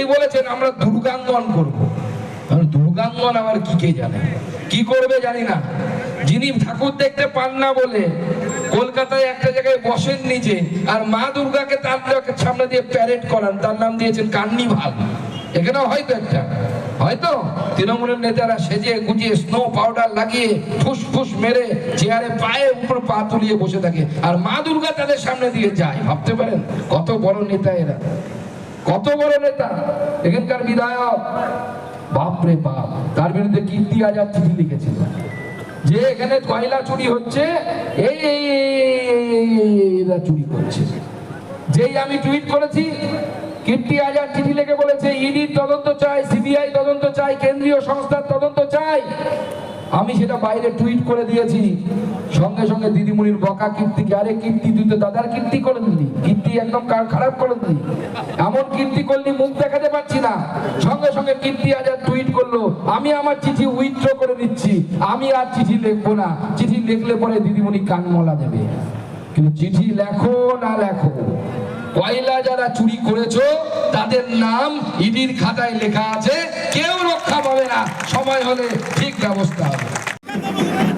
উনি বলেছেন, আমরা দুর্গাঙ্গন করব। দুর্গাঙ্গন আবার কি কে জানে? কি করবে জানি না। যিনি ঠাকুর দেখতে পান না বলে কলকাতায় একটা জায়গায় বসেন নিচে আর মা দুর্গাকে তার সামনে দিয়ে প্যারেড করান, তার নাম দিয়েছেন কার্নিভাল। এখানেও হয়তো একটা। হয়তো? তৃণমূলের নেতারা সেজে গুজিয়ে স্নো পাউডার লাগিয়ে ফুস ফুস মেরে চেয়ারে পায়ে উপর পা তুলিয়ে বসে থাকে। আর মা দুর্গা তাদের সামনে দিয়ে যায়, ভাবতে পারেন? কত বড় নেতা এরা। কত বড় নেতা? এখানকার বিধায়ক। বাপরে বাপ, তার বিরুদ্ধে কীর্তি আজাদ চিঠি লিখেছিল। যে এখানে কয়লা চুরি হচ্ছে, এই চুরি করছে। যেই আমি টুইট করেছি, কীর্তি আজাদ চিঠি লিখে বলেছে, ইডির তদন্ত চাই, সিবিআই তদন্ত চাই, কেন্দ্রীয় সংস্থার তদন্ত চাই। আমি সেটা বাইরে টুইট করে দিয়েছি। সঙ্গে সঙ্গে দিদিমণির বকা কীর্তিকে আরে কীর্তি, তুই তো দাদার কীর্তি করে দিলি কীর্তি একদম খারাপ করে দিলি এমন কীর্তি করলি মুখ দেখাতে পারছি না। সঙ্গে সঙ্গে কীর্তি আজাদ টুইট করল, আমি আমার চিঠি উইথড্র করে দিচ্ছি আমি আর চিঠি লিখব না। চিঠি লিখলে পরে দিদিমণি কান মলা দেবে। কিন্তু চিঠি লেখো না লেখো কয়লা যারা চুরি করেছ, তাদের নাম ইডির খাতায় লেখা আছে। কেউ রক্ষা পাবে না। সময় হলে ঠিক ব্যবস্থা হবে।